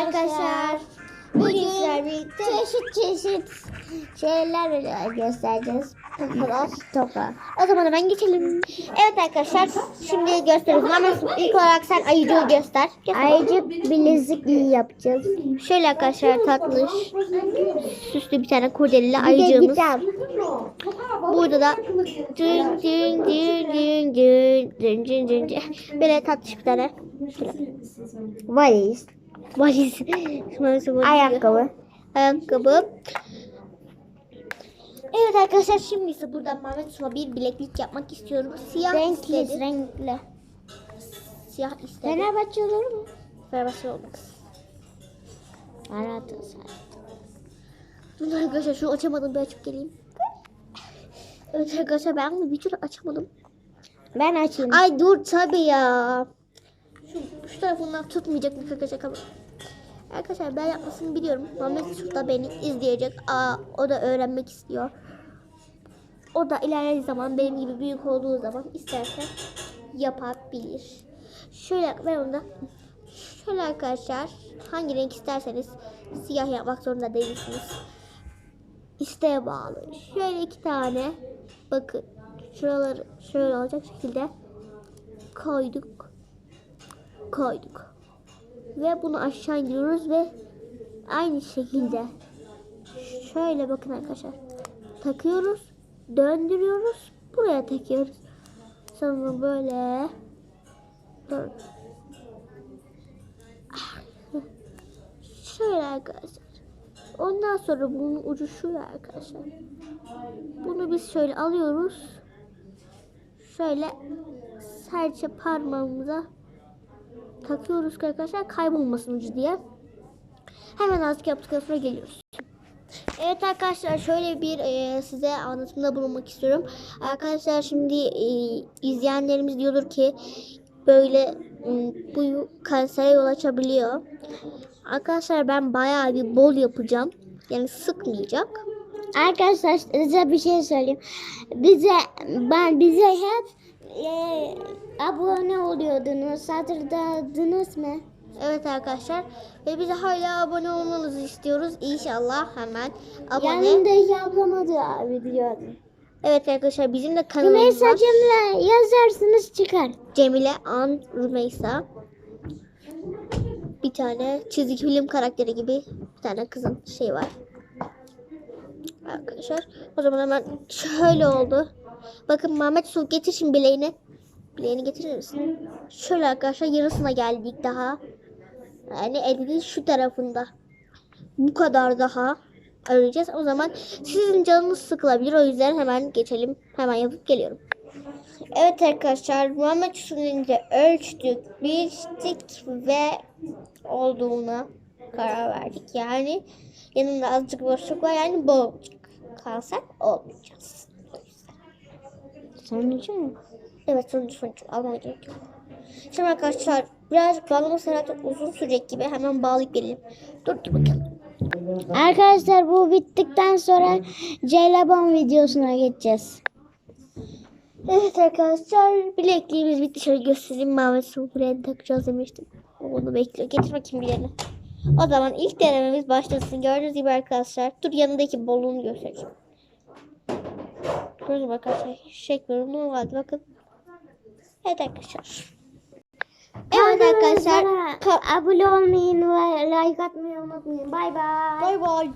arkadaşlar. Bugün çeşit çeşit şeyler göstereceğiz. Tokalar. Toka. O zaman hemen geçelim. Evet arkadaşlar şimdi gösteriyoruz. Ama ilk olarak sen ayıcığı göster. Ayıcık bilezik yapacağız. Şöyle arkadaşlar tatlış. Süslü bir tane kurdeleli ayıcığımız. Burada da dün dün dün dün dün dün dün dün. Böyle tatlış bir tane. Valiz. Valiz. Ayakkabı. Ayakkabı. Evet arkadaşlar şimdi ise buradan Mehmet Su'a bir bileklik yapmak istiyorum. Siyah Renkli, istedi. renkli. Siyah istedi. Fenerbahçe olur mu? Fenerbahçe olmaz. Galatasaray. Dur arkadaşlar şu açamadım bir açıp geleyim. Evet arkadaşlar ben bunu bir türlü açamadım. Ben açayım. Ay dur tabii ya. Şu, şu tarafından tutmayacak mı kakacak ama. Arkadaşlar ben yapmasını biliyorum. Mehmet Yusuf da beni izleyecek. Aa, o da öğrenmek istiyor. O da ilerleyen zaman benim gibi büyük olduğu zaman isterse yapabilir. Şöyle ben onda şöyle arkadaşlar hangi renk isterseniz siyah yapmak zorunda değilsiniz. İsteğe bağlı. Şöyle iki tane bakın şuraları şöyle olacak şekilde koyduk. Koyduk. Ve bunu aşağı indiriyoruz ve aynı şekilde şöyle bakın arkadaşlar. Takıyoruz. Döndürüyoruz. Buraya takıyoruz. Sonra böyle Dur. Şöyle arkadaşlar. Ondan sonra bunun ucu şu arkadaşlar. Bunu biz şöyle alıyoruz. Şöyle serçe parmağımıza takıyoruz arkadaşlar kaybolmasın ucu diye. Hemen azıcık yaptıktan sonra geliyoruz. Evet arkadaşlar şöyle bir e, size anlatımda bulunmak istiyorum. Arkadaşlar şimdi e, izleyenlerimiz diyordur ki böyle bu kansere yol açabiliyor. Arkadaşlar ben bayağı bir bol yapacağım. Yani sıkmayacak. Arkadaşlar size bir şey söyleyeyim. Bize ben bize hep e, abone oluyordunuz. Hatırladınız mı? Evet arkadaşlar ve bize hala abone olmanızı istiyoruz. İnşallah hemen abone. Yanında ablama da biliyordum. Evet arkadaşlar bizim de kanalımız Rümeysa var. Cemile yazarsınız çıkar. Cemile An Rümeysa. Bir tane çizgi film karakteri gibi bir tane kızın şey var. Arkadaşlar o zaman hemen şöyle oldu. Bakın Mehmet Su getir şimdi bileğini. Bileğini getirir misin? Şöyle arkadaşlar yarısına geldik daha. Yani elinin şu tarafında. Bu kadar daha öreceğiz. O zaman sizin canınız sıkılabilir. O yüzden hemen geçelim. Hemen yapıp geliyorum. Evet arkadaşlar Muhammed Yusuf'un ölçtük, biçtik ve olduğuna karar verdik. Yani yanında azıcık boşluk var yani bol kalsak olmayacağız. Sonucu mu? Evet sonucu sonucu almaya gerek yok. Şimdi arkadaşlar birazcık bağlama herhalde uzun sürecek gibi hemen bağlayıp gelelim. Dur dur bakalım. Arkadaşlar bu bittikten sonra Ceylabon videosuna geçeceğiz. Evet arkadaşlar bilekliğimiz bitti. Şöyle göstereyim. Mavi su buraya takacağız demiştim. Onu bekliyor. Getir bakayım bileğini. O zaman ilk denememiz başlasın. Gördüğünüz gibi arkadaşlar. Dur yanındaki bolluğunu göstereceğim. Gibi arkadaşlar. Çekmiyorum. Normalde bakın. Evet arkadaşlar. Evet arkadaşlar. Abone olmayı like atmayı unutmayın. Bay bay. Bay bay.